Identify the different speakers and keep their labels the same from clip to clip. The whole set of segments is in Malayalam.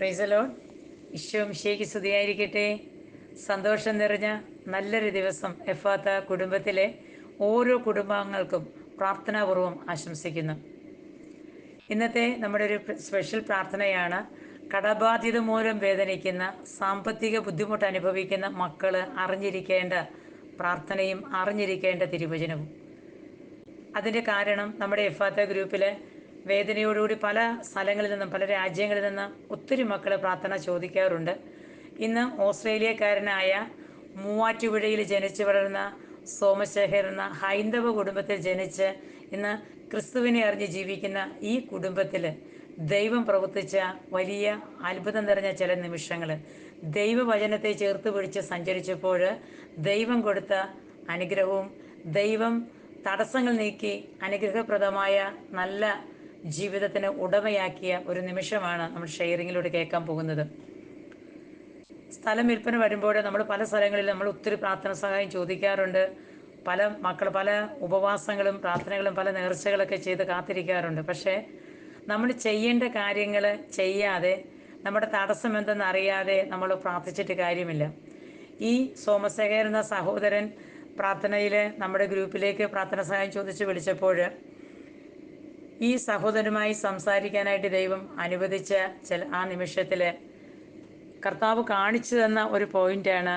Speaker 1: പ്രൈസലോ ഈശോ മിശേക്ക് സ്തുതിയായിരിക്കട്ടെ. സന്തോഷം നിറഞ്ഞ നല്ലൊരു ദിവസം എഫാത്ത കുടുംബത്തിലെ ഓരോ കുടുംബാംഗങ്ങൾക്കും പ്രാർത്ഥനാപൂർവം ആശംസിക്കുന്നു. ഇന്നത്തെ നമ്മുടെ ഒരു സ്പെഷ്യൽ പ്രാർത്ഥനയാണ് കടബാധ്യത മൂലം വേദനിക്കുന്ന സാമ്പത്തിക ബുദ്ധിമുട്ട് അനുഭവിക്കുന്ന മക്കൾ അറിഞ്ഞിരിക്കേണ്ട പ്രാർത്ഥനയും അറിഞ്ഞിരിക്കേണ്ട തിരുവചനവും. അതിന്റെ കാരണം നമ്മുടെ എഫാത്ത ഗ്രൂപ്പിൽ വേദനയോടുകൂടി പല സ്ഥലങ്ങളിൽ നിന്നും പല രാജ്യങ്ങളിൽ നിന്നും ഒത്തിരി മക്കൾ പ്രാർത്ഥന ചോദിക്കാറുണ്ട്. ഇന്ന് ഓസ്ട്രേലിയക്കാരനായ മൂവാറ്റുപുഴയിൽ ജനിച്ചു വളർന്ന സോമശേഖർ എന്ന ഹൈന്ദവ കുടുംബത്തിൽ ജനിച്ച് ഇന്ന് ക്രിസ്തുവിനെ അറിഞ്ഞ് ജീവിക്കുന്ന ഈ കുടുംബത്തിൽ ദൈവം പ്രവർത്തിച്ച വലിയ അത്ഭുതം നിറഞ്ഞ ചില നിമിഷങ്ങൾ ദൈവവചനത്തെ ചേർത്ത് പിടിച്ച് സഞ്ചരിച്ചപ്പോൾ ദൈവം കൊടുത്ത അനുഗ്രഹവും ദൈവം തടസ്സങ്ങൾ നീക്കി അനുഗ്രഹപ്രദമായ നല്ല ജീവിതത്തിന് ഉടമയാക്കിയ ഒരു നിമിഷമാണ് നമ്മൾ ഷെയറിങ്ങിലൂടെ കേൾക്കാൻ പോകുന്നത്. സ്ഥലം വിൽപ്പന വരുമ്പോൾ നമ്മൾ പല സ്ഥലങ്ങളിൽ നമ്മൾ ഒത്തിരി പ്രാർത്ഥന സഹായം ചോദിക്കാറുണ്ട്. പല മക്കൾ പല ഉപവാസങ്ങളും പ്രാർത്ഥനകളും പല നേർച്ചകളൊക്കെ ചെയ്ത് കാത്തിരിക്കാറുണ്ട്. പക്ഷേ നമ്മൾ ചെയ്യേണ്ട കാര്യങ്ങൾ ചെയ്യാതെ നമ്മുടെ തടസ്സം എന്തെന്ന് അറിയാതെ നമ്മൾ പ്രാർത്ഥിച്ചിട്ട് കാര്യമില്ല. ഈ സോമശേഖർ എന്ന സഹോദരൻ പ്രാർത്ഥനയിൽ നമ്മുടെ ഗ്രൂപ്പിലേക്ക് പ്രാർത്ഥന സഹായം ചോദിച്ച് വിളിച്ചപ്പോൾ ഈ സഹോദരനുമായി സംസാരിക്കാനായിട്ട് ദൈവം അനുവദിച്ച ചില ആ നിമിഷത്തിൽ കർത്താവ് കാണിച്ചു തന്ന ഒരു പോയിന്റാണ്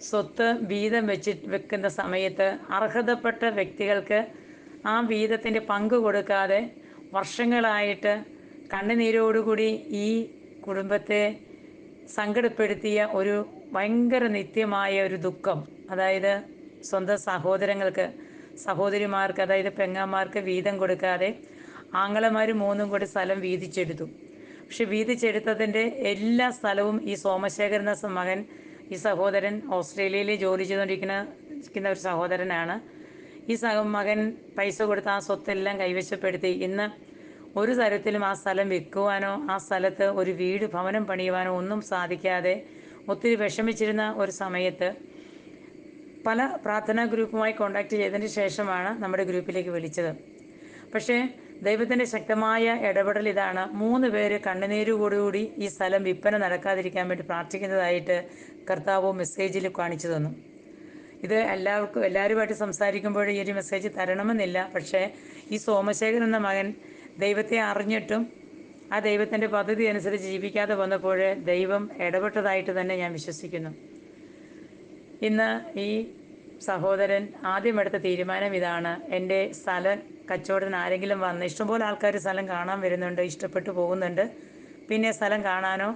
Speaker 1: സ്വത്ത് വീതം വെച്ച് വെക്കുന്ന സമയത്ത് അർഹതപ്പെട്ട വ്യക്തികൾക്ക് ആ വീതത്തിന്റെ പങ്ക് കൊടുക്കാതെ വർഷങ്ങളായിട്ട് കണ്ണുനീരോടുകൂടി ഈ കുടുംബത്തെ സങ്കടപ്പെടുത്തിയ ഒരു ഭയങ്കര നിത്യമായ ഒരു ദുഃഖം. അതായത് സ്വന്തം സഹോദരങ്ങൾക്ക് സഹോദരിമാർക്ക് അതായത് പെങ്ങന്മാർക്ക് വീതം കൊടുക്കാതെ ആങ്ങളമാർ മൂന്നും കൂടി സ്ഥലം വീതിച്ചെടുത്തു. പക്ഷെ വീതിച്ചെടുത്തതിന്റെ എല്ലാ സ്ഥലവും ഈ സോമശേഖരൻ മകൻ ഈ സഹോദരൻ ഓസ്ട്രേലിയയിൽ ജോലി ചെയ്തുകൊണ്ടിരിക്കുന്ന ഒരു സഹോദരനാണ്. ഈ സഹ മകൻ പൈസ കൊടുത്ത് ആ സ്വത്തെല്ലാം കൈവശപ്പെടുത്തി. ഇന്ന് ഒരു തരത്തിലും ആ സ്ഥലം വിൽക്കുവാനോ ആ സ്ഥലത്ത് ഒരു വീട് ഭവനം പണിയുവാനോ ഒന്നും സാധിക്കാതെ ഒത്തിരി വിഷമിച്ചിരുന്ന ഒരു സമയത്ത് പല പ്രാർത്ഥനാ ഗ്രൂപ്പുമായി കോണ്ടാക്ട് ചെയ്തതിന് ശേഷമാണ് നമ്മുടെ ഗ്രൂപ്പിലേക്ക് വിളിച്ചത്. പക്ഷേ ദൈവത്തിന്റെ ശക്തമായ ഇടപെടൽ ഇതാണ്. മൂന്ന് പേര് കണ്ണുനീരുകൂടി ഈ സ്ഥലം വിൽപ്പന നടക്കാതിരിക്കാൻ വേണ്ടി പ്രാർത്ഥിക്കുന്നതായിട്ട് കർത്താവ് മെസ്സേജിൽ കാണിച്ചു തന്നു. ഇത് എല്ലാവർക്കും എല്ലാവരുമായിട്ട് സംസാരിക്കുമ്പോൾ ഈ ഒരു മെസ്സേജ് തരണമെന്നില്ല. പക്ഷേ ഈ സോമശേഖരൻ എന്ന മകൻ ദൈവത്തെ അറിഞ്ഞിട്ടും ആ ദൈവത്തിന്റെ പദ്ധതി അനുസരിച്ച് ജീവിക്കാതെ വന്നപ്പോൾ ദൈവം ഇടപെട്ടതായിട്ട് തന്നെ ഞാൻ വിശ്വസിക്കുന്നു. ഇന്ന് ഈ സഹോദരൻ ആദ്യം എടുത്ത തീരുമാനം ഇതാണ്. എന്റെ സ്ഥലം കച്ചവടത്തിന് ആരെങ്കിലും വന്ന് ഇഷ്ടംപോലെ ആൾക്കാർ സ്ഥലം കാണാൻ വരുന്നുണ്ട് ഇഷ്ടപ്പെട്ടു പോകുന്നുണ്ട്. പിന്നെ സ്ഥലം കാണാനോ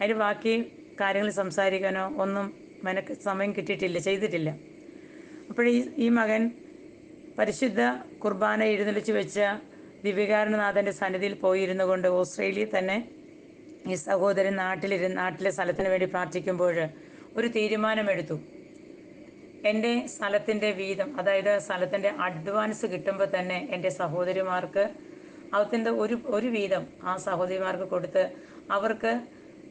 Speaker 1: അതിന് ബാക്കി കാര്യങ്ങൾ സംസാരിക്കാനോ ഒന്നും മനക്ക് സമയം കിട്ടിയിട്ടില്ല ചെയ്തിട്ടില്ല. അപ്പോൾ ഈ മകൻ പരിശുദ്ധ കുർബാന എഴുന്നള്ളിച്ച് വെച്ച ദിവ്യകാരണനാഥന്റെ സന്നിധിയിൽ പോയിരുന്നു കൊണ്ട് ഓസ്ട്രേലിയയിൽ തന്നെ ഈ സഹോദരൻ നാട്ടിലിരുന്ന് നാട്ടിലെ സ്ഥലത്തിന് വേണ്ടി പ്രാർത്ഥിക്കുമ്പോൾ ഒരു തീരുമാനമെടുത്തു. എന്റെ സ്ഥലത്തിന്റെ വീതം അതായത് സ്ഥലത്തിന്റെ അഡ്വാൻസ് കിട്ടുമ്പോൾ തന്നെ എന്റെ സഹോദരിമാർക്ക് അവത്തിന്റെ ഒരു ഒരു വീതം ആ സഹോദരിമാർക്ക് കൊടുത്ത് അവർക്ക്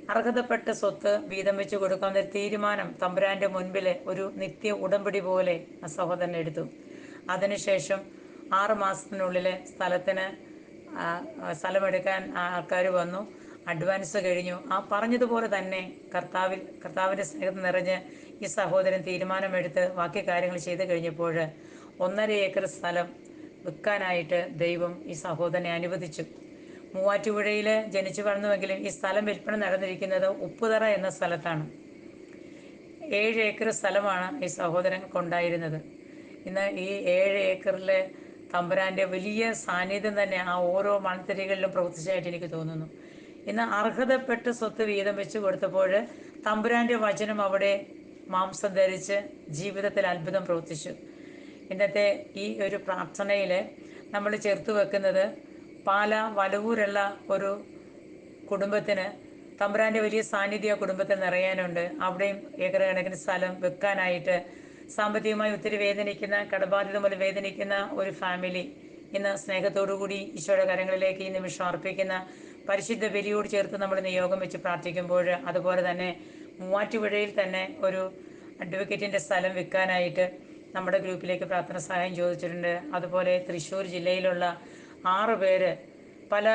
Speaker 1: അർഹതപ്പെട്ട സ്വത്ത് വീതം വെച്ച് കൊടുക്കാവുന്ന ഒരു തീരുമാനം തമ്പുരാന്റെ മുൻപിൽ ഒരു നിത്യ ഉടമ്പടി പോലെ ആ സഹോദരൻ എടുത്തു. അതിനുശേഷം ആറ് മാസത്തിനുള്ളിൽ സ്ഥലത്തിന് സ്ഥലമെടുക്കാൻ ആൾക്കാർ വന്നു. അഡ്വാൻസ് കഴിഞ്ഞു. ആ പറഞ്ഞതുപോലെ തന്നെ കർത്താവിൽ കർത്താവിന്റെ സ്നേഹം നിറഞ്ഞ് ഈ സഹോദരൻ തീരുമാനമെടുത്ത് ബാക്കി കാര്യങ്ങൾ ചെയ്തു കഴിഞ്ഞപ്പോൾ ഒന്നര ഏക്കർ സ്ഥലം വിൽക്കാനായിട്ട് ദൈവം ഈ സഹോദരനെ അനുവദിച്ചു. മൂവാറ്റുപുഴയിൽ ജനിച്ചു വളർന്നുവെങ്കിലും ഈ സ്ഥലം വിൽപ്പന നടന്നിരിക്കുന്നത് ഉപ്പുതറ എന്ന സ്ഥലത്താണ്. ഏഴ് ഏക്കർ സ്ഥലമാണ് ഈ സഹോദരൻ കൊണ്ടായിരുന്നത്. ഇന്ന് ഈ ഏഴ് ഏക്കറിലെ തമ്പുരാന്റെ വലിയ സാന്നിധ്യം തന്നെ ആ ഓരോ മൺതിരികളിലും പ്രവർത്തിച്ചതായിട്ട് എനിക്ക് തോന്നുന്നു. ഇന്ന് അർഹതപ്പെട്ട സ്വത്ത് വീതം വെച്ച് കൊടുത്തപ്പോൾ തമ്പുരാന്റെ വചനം അവിടെ മാംസം ധരിച്ച് ജീവിതത്തിൽ അത്ഭുതം പ്രവർത്തിച്ചു. ഇന്നത്തെ ഈ ഒരു പ്രാർത്ഥനയിൽ നമ്മൾ ചേർത്ത് വെക്കുന്നത് പാല വലവൂരുള്ള ഒരു കുടുംബത്തിന് തമ്പുരാന്റെ വലിയ സാന്നിധ്യ കുടുംബത്തിൽ നിറയാനുണ്ട്. അവിടെയും ഏക്കർ കണക്കിന് സ്ഥലം വെക്കാനായിട്ട് സാമ്പത്തികമായി ഒത്തിരി വേദനിക്കുന്ന കടബാധ്യത മൂലം വേദനിക്കുന്ന ഒരു ഫാമിലി ഇന്ന് സ്നേഹത്തോടുകൂടി ഈശോയുടെ കരങ്ങളിലേക്ക് ഈ നിമിഷം അർപ്പിക്കുന്ന പരിശുദ്ധ ബലിയോട് ചേർത്ത് നമ്മൾ നിയോഗം വെച്ച് പ്രാർത്ഥിക്കുമ്പോൾ അതുപോലെ തന്നെ മൂവാറ്റുപുഴയിൽ തന്നെ ഒരു അഡ്വക്കേറ്റിന്റെ സ്ഥലം വിൽക്കാനായിട്ട് നമ്മുടെ ഗ്രൂപ്പിലേക്ക് പ്രാർത്ഥന സഹായം ചോദിച്ചിട്ടുണ്ട്. അതുപോലെ തൃശ്ശൂർ ജില്ലയിലുള്ള ആറ് പേര് പല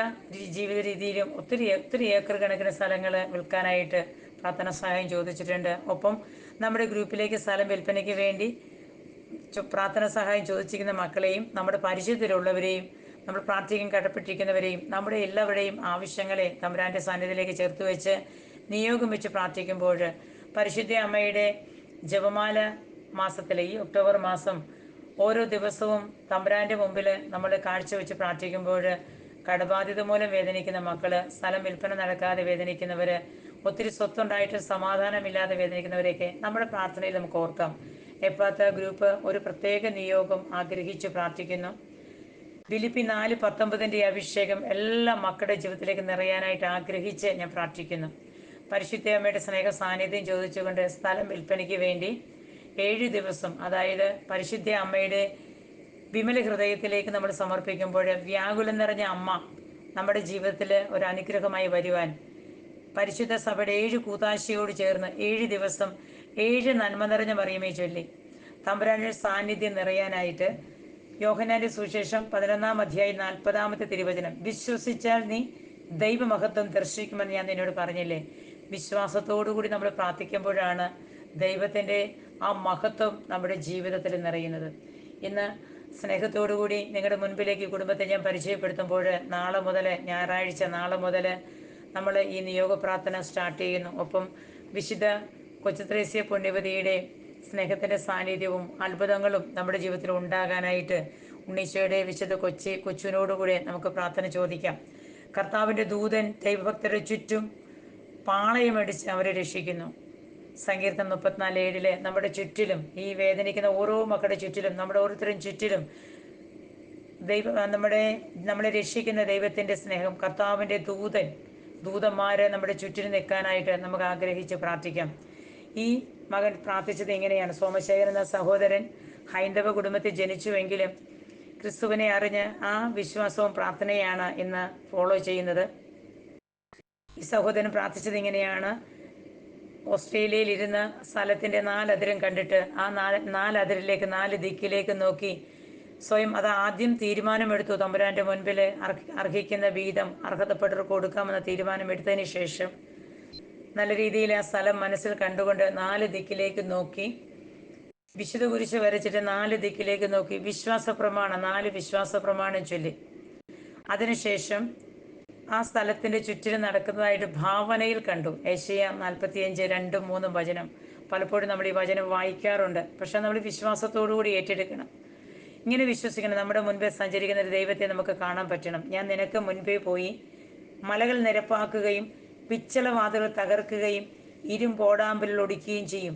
Speaker 1: ജീവിത രീതിയിലും ഒത്തിരി ഒത്തിരി ഏക്കർ കണക്കിന് സ്ഥലങ്ങൾ വിൽക്കാനായിട്ട് പ്രാർത്ഥന സഹായം ചോദിച്ചിട്ടുണ്ട്. ഒപ്പം നമ്മുടെ ഗ്രൂപ്പിലേക്ക് സ്ഥലം വിൽപ്പനയ്ക്ക് വേണ്ടി പ്രാർത്ഥന സഹായം ചോദിച്ചിരിക്കുന്ന മക്കളെയും നമ്മുടെ പരിചയത്തിലുള്ളവരെയും നമ്മൾ പ്രാർത്ഥിക്കാൻ കടപ്പെട്ടിരിക്കുന്നവരെയും നമ്മുടെ എല്ലാവരുടെയും ആവശ്യങ്ങളെ തമ്പുരാന്റെ സാന്നിധ്യത്തിലേക്ക് ചേർത്ത് വെച്ച് നിയോഗം വെച്ച് പ്രാർത്ഥിക്കുമ്പോൾ പരിശുദ്ധ അമ്മയുടെ ജപമാല മാസത്തിലെ ഈ ഒക്ടോബർ മാസം ഓരോ ദിവസവും തമ്പുരാന്റെ മുമ്പിൽ നമ്മൾ കാഴ്ചവെച്ച് പ്രാർത്ഥിക്കുമ്പോൾ കടബാധിത മൂലം വേദനിക്കുന്ന മക്കൾ സ്ഥലം വിൽപ്പന നടക്കാതെ വേദനിക്കുന്നവർ ഒത്തിരി സ്വത്തുണ്ടായിട്ട് സമാധാനമില്ലാതെ വേദനിക്കുന്നവരെയൊക്കെ നമ്മുടെ പ്രാർത്ഥനയിൽ നമുക്ക് ഓർക്കാം. എപ്പാത്ത ഗ്രൂപ്പ് ഒരു പ്രത്യേക നിയോഗം ആഗ്രഹിച്ച് പ്രാർത്ഥിക്കുന്നു. ഫിലിപ്പി നാല് പത്തൊമ്പതിന്റെ അഭിഷേകം എല്ലാ മക്കളുടെ ജീവിതത്തിലേക്ക് നിറയാനായിട്ട് ആഗ്രഹിച്ച് ഞാൻ പ്രാർത്ഥിക്കുന്നു. പരിശുദ്ധ അമ്മയുടെ സ്നേഹ സാന്നിധ്യം ചോദിച്ചുകൊണ്ട് സ്ഥലം വിൽപ്പനയ്ക്ക് വേണ്ടി ഏഴ് ദിവസം അതായത് പരിശുദ്ധ അമ്മയുടെ വിമല ഹൃദയത്തിലേക്ക് നമ്മൾ സമർപ്പിക്കുമ്പോൾ വ്യാകുലം നിറഞ്ഞ അമ്മ നമ്മുടെ ജീവിതത്തിൽ ഒരു അനുഗ്രഹമായി വരുവാൻ പരിശുദ്ധ സഭയുടെ ഏഴ് കൂതാശിയോട് ചേർന്ന് ഏഴ് ദിവസം ഏഴ് നന്മ നിറഞ്ഞ മറിയമേ ചൊല്ലി. തമ്പുരാന്റെ സാന്നിധ്യം നിറയാനായിട്ട് യോഹനാന്റെ സുശേഷം പതിനൊന്നാം അധ്യായം നാൽപ്പതാമത്തെ തിരുവചനം. വിശ്വസിച്ചാൽ നീ ദൈവമഹത്വം ദർശിക്കുമെന്ന് ഞാൻ നിന്നോട് പറഞ്ഞില്ലേ? വിശ്വാസത്തോടുകൂടി നമ്മൾ പ്രാർത്ഥിക്കുമ്പോഴാണ് ദൈവത്തിന്റെ ആ മഹത്വം നമ്മുടെ ജീവിതത്തിൽ നിറയുന്നത്. ഇന്ന് സ്നേഹത്തോടുകൂടി നിങ്ങളുടെ മുൻപിലേക്ക് കുടുംബത്തെ ഞാൻ പരിചയപ്പെടുത്തുമ്പോൾ നാളെ മുതൽ ഞായറാഴ്ച നാളെ മുതൽ നമ്മൾ ഈ നിയോഗ പ്രാർത്ഥന സ്റ്റാർട്ട് ചെയ്യുന്നു. ഒപ്പം വിശുദ്ധ കൊച്ചുത്രേസ്യ പുണ്യവതിയുടെ സ്നേഹത്തിന്റെ സാന്നിധ്യവും അത്ഭുതങ്ങളും നമ്മുടെ ജീവിതത്തിൽ ഉണ്ടാകാനായിട്ട് ഉണ്ണീശോയുടെ വിശുദ്ധ കൊച്ചി കൊച്ചുവിനോടുകൂടെ നമുക്ക് പ്രാർത്ഥന ചോദിക്കാം. കർത്താവിന്റെ ദൂതൻ ദൈവഭക്തരുടെ ചുറ്റും പാളയമടിച്ച് അവരെ രക്ഷിക്കുന്നു. സങ്കീർത്തനം മുപ്പത്തിനാല് ഏഴിലെ നമ്മുടെ ചുറ്റിലും ഈ വേദനിക്കുന്ന ഓരോ മക്കളുടെ ചുറ്റിലും നമ്മുടെ ഓരോരുത്തരും ചുറ്റിലും ദൈവ നമ്മുടെ നമ്മളെ രക്ഷിക്കുന്ന ദൈവത്തിന്റെ സ്നേഹം കർത്താവിന്റെ ദൂതൻ ദൂതന്മാരെ നമ്മുടെ ചുറ്റിലും നിൽക്കാനായിട്ട് നമുക്ക് ആഗ്രഹിച്ച് പ്രാർത്ഥിക്കാം. ഈ മകൻ പ്രാർത്ഥിച്ചത് ഇങ്ങനെയാണ്. സോമശേഖരൻ എന്ന സഹോദരൻ ഹൈന്ദവ കുടുംബത്തിൽ ജനിച്ചുവെങ്കിലും ക്രിസ്തുവിനെ അറിഞ്ഞ് ആ വിശ്വാസവും പ്രാർത്ഥനയാണ് ഇന്ന് ഫോളോ ചെയ്യുന്നത്. ഈ സഹോദരൻ പ്രാർത്ഥിച്ചത് ഇങ്ങനെയാണ്. ഓസ്ട്രേലിയയിൽ ഇരുന്ന് സ്ഥലത്തിന്റെ നാലതിരും കണ്ടിട്ട് ആ നാല് നാലതിരിലേക്ക് നാല് ദിക്കിലേക്ക് നോക്കി സ്വയം അത് ആദ്യം തീരുമാനമെടുത്തു. തമ്പുരാന്റെ മുൻപിൽ അർഹ- അർഹിക്കുന്ന വീതം അർഹതപ്പെട്ടവർക്ക് കൊടുക്കാമെന്ന തീരുമാനമെടുത്തതിന് ശേഷം നല്ല രീതിയിൽ ആ സ്ഥലം മനസ്സിൽ കണ്ടുകൊണ്ട് നാല് ദിക്കിലേക്ക് നോക്കി. വിശുദ്ധ കുരിശ് വരച്ചിട്ട് നാല് ദിക്കിലേക്ക് നോക്കി. വിശ്വാസ പ്രമാണം നാല് വിശ്വാസ പ്രമാണം ചൊല്ലി. അതിനുശേഷം ആ സ്ഥലത്തിന്റെ ചുറ്റിലും നടക്കുന്നതായിട്ട് ഭാവനയിൽ കണ്ടു. ഏഷ്യ നാൽപ്പത്തിയഞ്ച് രണ്ടും മൂന്നും വചനം. പലപ്പോഴും നമ്മൾ ഈ വചനം വായിക്കാറുണ്ട്. പക്ഷെ നമ്മൾ വിശ്വാസത്തോടുകൂടി ഏറ്റെടുക്കണം. ഇങ്ങനെ വിശ്വസിക്കണം. നമ്മുടെ മുൻപേ സഞ്ചരിക്കുന്ന ഒരു ദൈവത്തെ നമുക്ക് കാണാൻ പറ്റണം. ഞാൻ നിനക്ക് മുൻപേ പോയി മലകൾ നിരപ്പാക്കുകയും പിച്ചളവാതുകൾ തകർക്കുകയും ഇരുമ്പോടാമ്പലിൽ ഒടിക്കുകയും ചെയ്യും.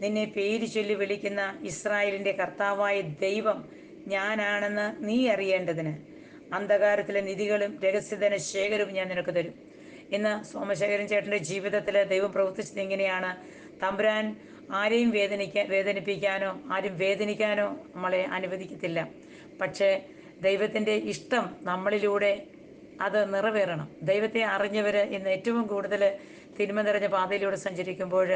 Speaker 1: നിന്നെ പേര് ചൊല്ലി വിളിക്കുന്ന ഇസ്രായേലിന്റെ കർത്താവായ ദൈവം ഞാനാണെന്ന് നീ അറിയേണ്ടതിന്. അന്ധകാരത്തിലെ നിധികളും രഹസ്യധന ശേഖരവും ഞാൻ നിനക്ക് തരും. ഇന്ന് സോമശേഖരൻ ചേട്ടന്റെ ജീവിതത്തിൽ ദൈവം പ്രവർത്തിച്ചത് എങ്ങനെയാണ്? തമ്പുരാൻ ആരെയും വേദനിക്ക വേദനിപ്പിക്കാനോ ആരും വേദനിക്കാനോ നമ്മളെ അനുവദിക്കത്തില്ല. പക്ഷേ ദൈവത്തിന്റെ ഇഷ്ടം നമ്മളിലൂടെ അത് നിറവേറണം. ദൈവത്തെ അറിഞ്ഞവർ ഇന്ന് ഏറ്റവും കൂടുതൽ തിന്മ നിറഞ്ഞ പാതയിലൂടെ സഞ്ചരിക്കുമ്പോൾ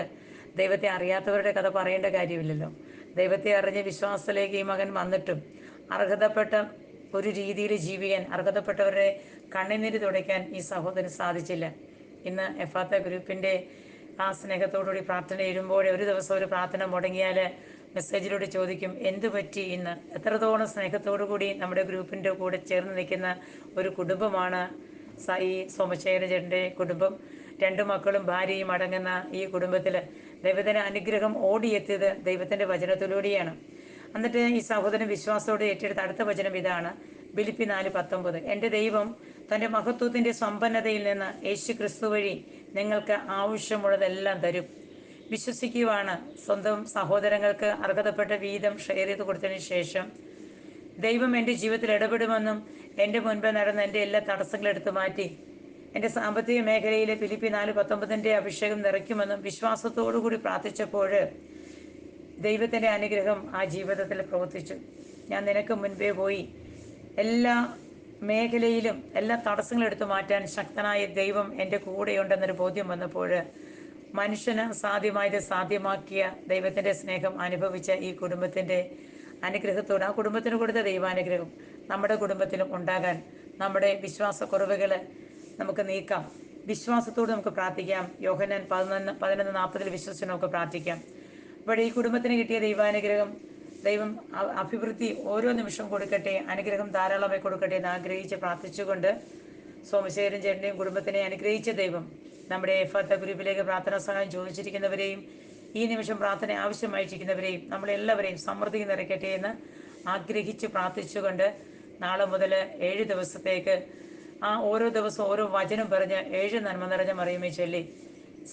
Speaker 1: ദൈവത്തെ അറിയാത്തവരുടെ കഥ പറയേണ്ട കാര്യമില്ലല്ലോ. ദൈവത്തെ അറിഞ്ഞ് വിശ്വാസത്തിലേക്ക് ഈ മകൻ വന്നിട്ടും അർഹതപ്പെട്ട ഒരു രീതിയിൽ ജീവിക്കാൻ അർഹതപ്പെട്ടവരുടെ കണ്ണുനീര് തുടയ്ക്കാൻ ഈ സഹോദരന് സാധിച്ചില്ല. ഇന്ന് എഫാത്ത ഗ്രൂപ്പിന്റെ ആ സ്നേഹത്തോടുകൂടി പ്രാർത്ഥന ഇടുമ്പോൾ ഒരു ദിവസം ഒരു പ്രാർത്ഥന മുടങ്ങിയാൽ മെസ്സേജിലൂടെ ചോദിക്കും എന്തു പറ്റി ഇന്ന്? എത്രത്തോളം സ്നേഹത്തോടു കൂടി നമ്മുടെ ഗ്രൂപ്പിന്റെ കൂടെ ചേർന്ന് നിൽക്കുന്ന ഒരു കുടുംബമാണ് സായി സോമശേഖര സോമശേഖരന്റെ കുടുംബം. രണ്ടു മക്കളും ഭാര്യയും അടങ്ങുന്ന ഈ കുടുംബത്തിൽ ദൈവത്തിന്റെ അനുഗ്രഹം ഓടിയെത്തിയത് ദൈവത്തിന്റെ വചനത്തിലൂടെയാണ്. എന്നിട്ട് ഈ സഹോദരൻ വിശ്വാസത്തോടെ ഏറ്റെടുത്ത അടുത്ത വചനം ഇതാണ്. ബിലിപ്പി നാല് പത്തൊമ്പത്. എന്റെ ദൈവം തന്റെ മഹത്വത്തിന്റെ സമ്പന്നതയിൽ നിന്ന് യേശു ക്രിസ്തു വഴി നിങ്ങൾക്ക് ആവശ്യമുള്ളതെല്ലാം തരും. വിശ്വസിക്കുവാണ് സ്വന്തം സഹോദരങ്ങൾക്ക് അർഹതപ്പെട്ട വീതം ഷെയർ ചെയ്ത് കൊടുത്തതിന് ശേഷം. ദൈവം എന്റെ ജീവിതത്തിൽ ഇടപെടുമെന്നും എന്റെ മുൻപ് നടന്ന എന്റെ എല്ലാ തടസ്സങ്ങളും എടുത്തു മാറ്റി. എന്റെ സാമ്പത്തിക മേഖലയിലെ ഫിലിപ്പി നാല് പത്തൊമ്പതിന്റെ അഭിഷേകം നിറയ്ക്കുമെന്നും വിശ്വാസത്തോടു കൂടി പ്രാർത്ഥിച്ചപ്പോൾ ദൈവത്തിന്റെ അനുഗ്രഹം ആ ജീവിതത്തിൽ പ്രവർത്തിച്ചു. ഞാൻ നിനക്ക് മുൻപേ പോയി എല്ലാ മേഖലയിലും എല്ലാ തടസ്സങ്ങളും എടുത്തു മാറ്റാൻ ശക്തനായ ദൈവം എന്റെ കൂടെയുണ്ടെന്നൊരു ബോധ്യം വന്നപ്പോൾ മനുഷ്യന് സാധ്യമായത് സാധ്യമാക്കിയ ദൈവത്തിന്റെ സ്നേഹം അനുഭവിച്ച ഈ കുടുംബത്തിന്റെ അനുഗ്രഹത്തോട് ആ കുടുംബത്തിന് കൊടുത്ത ദൈവാനുഗ്രഹം നമ്മുടെ കുടുംബത്തിലും ഉണ്ടാകാൻ നമ്മുടെ വിശ്വാസക്കുറവുകൾ നമുക്ക് നീക്കാം. വിശ്വാസത്തോട് നമുക്ക് പ്രാർത്ഥിക്കാം. യോഹനാൻ പതിനൊന്ന് പതിനൊന്ന് നാൽപ്പതിൽ വിശ്വസിച്ച് നമുക്ക് പ്രാർത്ഥിക്കാം. അപ്പോൾ ഈ കുടുംബത്തിന് കിട്ടിയ ദൈവാനുഗ്രഹം ദൈവം അഭിവൃദ്ധി ഓരോ നിമിഷം കൊടുക്കട്ടെ അനുഗ്രഹം ധാരാളമായി കൊടുക്കട്ടെ എന്ന് ആഗ്രഹിച്ച് പ്രാർത്ഥിച്ചുകൊണ്ട് സോമശേഖരൻ ചേട്ടന്റെയും കുടുംബത്തിനെ അനുഗ്രഹിച്ച ദൈവം നമ്മുടെ എഫാത്ത ഗ്രൂപ്പിലേക്ക് പ്രാർത്ഥനാ സഹായം ചോദിച്ചിരിക്കുന്നവരെയും ഈ നിമിഷം പ്രാർത്ഥന ആവശ്യമായിട്ടിരിക്കുന്നവരെയും നമ്മളെല്ലാവരെയും സമൃദ്ധി നിറയ്ക്കട്ടെ എന്ന് ആഗ്രഹിച്ച് പ്രാർത്ഥിച്ചുകൊണ്ട് നാളെ മുതൽ ഏഴ് ദിവസത്തേക്ക് ആ ഓരോ ദിവസവും ഓരോ വചനം പറഞ്ഞ് ഏഴ് നന്മ നിറഞ്ഞ മറിയുമേ ചൊല്ലി.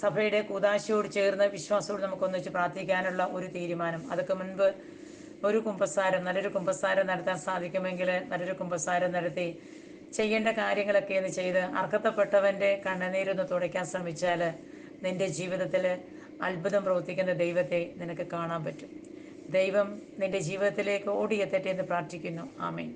Speaker 1: സഭയുടെ കൂതാശയോട് ചേർന്ന് വിശ്വാസത്തോട് നമുക്കൊന്നിച്ച് പ്രാർത്ഥിക്കാനുള്ള ഒരു തീരുമാനം. അതൊക്കെ മുൻപ് ഒരു കുമ്പസാരം നല്ലൊരു കുമ്പസാരം നടത്താൻ സാധിക്കുമെങ്കിൽ നല്ലൊരു കുമ്പസാരം നടത്തി ചെയ്യേണ്ട കാര്യങ്ങളൊക്കെ ഒന്ന് ചെയ്ത് അർഹത്തപ്പെട്ടവന്റെ കണ്ണുനീരൊന്ന് തുടയ്ക്കാൻ ശ്രമിച്ചാൽ നിന്റെ ജീവിതത്തിൽ അത്ഭുതം പ്രവർത്തിക്കുന്ന ദൈവത്തെ നിനക്ക് കാണാൻ പറ്റും. ദൈവം നിന്റെ ജീവിതത്തിലേക്ക് ഓടിയെത്തട്ടെ എന്ന് പ്രാർത്ഥിക്കുന്നു. ആമേൻ.